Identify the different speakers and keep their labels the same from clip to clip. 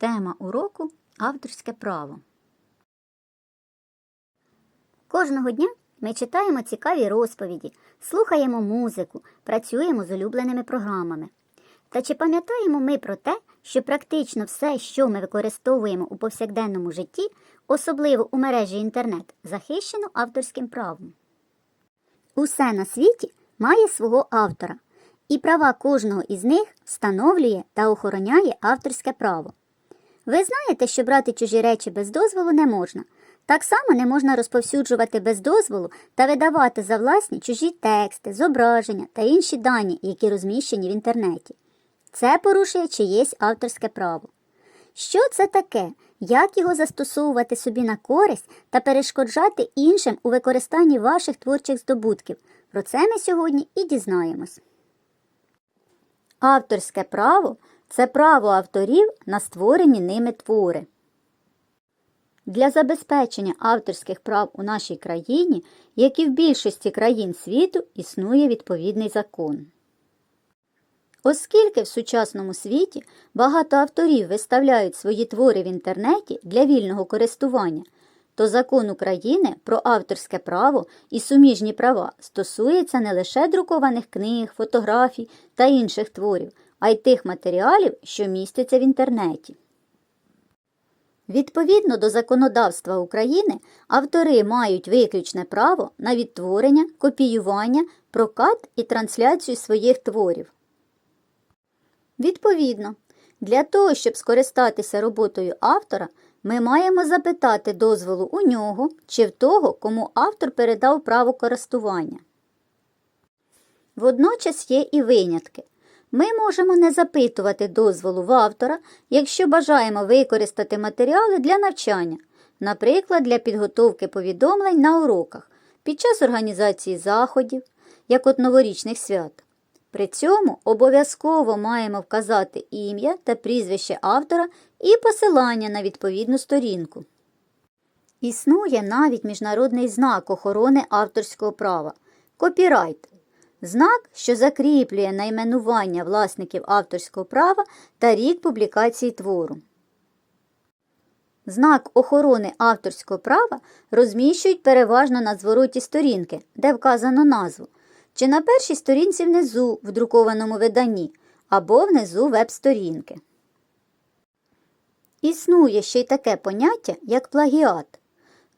Speaker 1: Тема уроку авторське право. Кожного дня ми читаємо цікаві розповіді, слухаємо музику, працюємо з улюбленими програмами. Та чи пам'ятаємо ми про те, що практично все, що ми використовуємо у повсякденному житті, особливо у мережі інтернет, захищено авторським правом? Усе на світі має свого автора, і права кожного із них встановлює та охороняє авторське право. Ви знаєте, що брати чужі речі без дозволу не можна. Так само не можна розповсюджувати без дозволу та видавати за власні чужі тексти, зображення та інші дані, які розміщені в інтернеті. Це порушує чиєсь авторське право. Що це таке? Як його застосовувати собі на користь та перешкоджати іншим у використанні ваших творчих здобутків? Про це ми сьогодні і дізнаємось. Авторське право це право авторів на створені ними твори. Для забезпечення авторських прав у нашій країні, як і в більшості країн світу, існує відповідний закон. Оскільки в сучасному світі багато авторів виставляють свої твори в інтернеті для вільного користування, то закон України про авторське право і суміжні права стосується не лише друкованих книг, фотографій та інших творів, а й тих матеріалів, що містяться в інтернеті. Відповідно до законодавства України, автори мають виключне право на відтворення, копіювання, прокат і трансляцію своїх творів. Відповідно, для того, щоб скористатися роботою автора, ми маємо запитати дозволу у нього чи в того, кому автор передав право користування. Водночас є і винятки. Ми можемо не запитувати дозволу в автора, якщо бажаємо використати матеріали для навчання, наприклад, для підготовки повідомлень на уроках під час організації заходів, як от новорічних свят. При цьому обов'язково маємо вказати ім'я та прізвище автора і посилання на відповідну сторінку. Існує навіть міжнародний знак охорони авторського права копірайт. Знак, що закріплює найменування власників авторського права та рік публікації твору. Знак охорони авторського права розміщують переважно на звороті сторінки, де вказано назву, чи на першій сторінці внизу в друкованому виданні, або внизу веб-сторінки. Існує ще й таке поняття, як плагіат,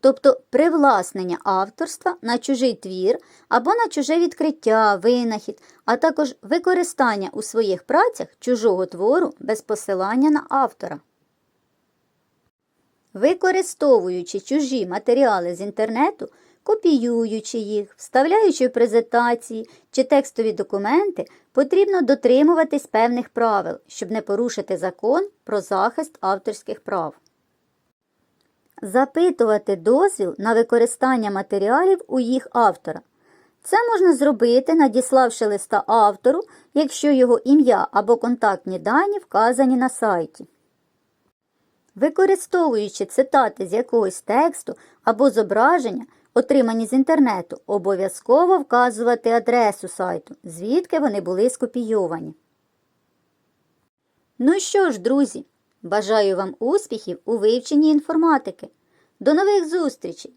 Speaker 1: тобто привласнення авторства на чужий твір або на чуже відкриття, винахід, а також використання у своїх працях чужого твору без посилання на автора. Використовуючи чужі матеріали з інтернету, копіюючи їх, вставляючи в презентації чи текстові документи, потрібно дотримуватись певних правил, щоб не порушити закон про захист авторських прав. Запитувати дозвіл на використання матеріалів у їх автора. Це можна зробити, надіславши листа автору, якщо його ім'я або контактні дані вказані на сайті. Використовуючи цитати з якогось тексту або зображення, отримані з інтернету, обов'язково вказувати адресу сайту, звідки вони були скопійовані. Ну що ж, друзі, бажаю вам успіхів у вивченні інформатики. До нових зустрічей!